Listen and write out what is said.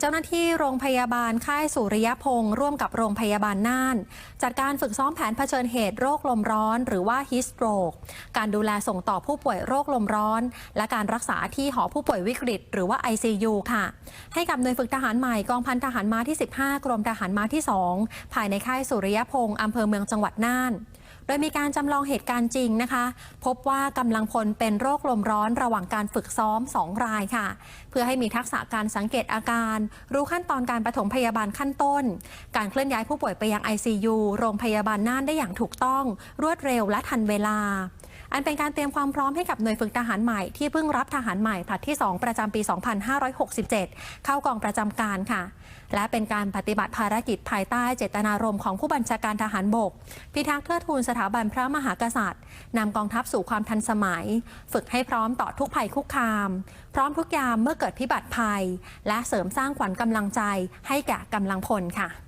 เจ้าหน้าที่โรงพยาบาลค่ายสุริยพงศ์ร่วมกับโรงพยาบาลน่าน จัดการฝึกซ้อมแผนเผชิญเหตุโรคลมร้อน หรือว่าฮิสโตรกการดูแลส่งต่อผู้ป่วยโรคลมร้อน และการรักษาที่หอผู้ป่วยวิกฤต หรือว่า ICU ค่ะ ให้กับหน่วยฝึกทหารใหม่กองพันทหารม้าที่ 15 กรมทหารม้าที่ 2 ภายในค่ายสุริยพงศ์อำเภอเมืองจังหวัดน่าน โดยมีการจำลองเหตุการณ์จริงนะคะ พบว่ากำลังพลเป็นโรคลมร้อนระหว่างการฝึกซ้อม 2 รายค่ะ เพื่อให้มีทักษะการสังเกตอาการ รู้ขั้นตอนการปฐมพยาบาลขั้นต้น การเคลื่อนย้ายผู้ป่วยไปยัง ICU โรงพยาบาลน่านได้อย่างถูกต้อง รวดเร็วและทันเวลา อันเป็นการเตรียมความพร้อมให้กับหน่วยฝึกทหารใหม่ที่เพิ่งรับทหารใหม่ผลัดที่ 2 ประจำปี 2567 เข้ากองประจำการค่ะ และเป็นการปฏิบัติภารกิจภายใต้เจตนารมณ์ของผู้บัญชาการทหารบก พิทักษ์เทิดทูนสถาบันพระมหากษัตริย์นำกองทัพสู่ความทันสมัย ฝึกให้พร้อมต่อทุกภัยคุกคาม พร้อมทุกยามเมื่อเกิดพิบัติภัย และเสริมสร้างขวัญกำลังใจให้แก่กำลังพลค่ะ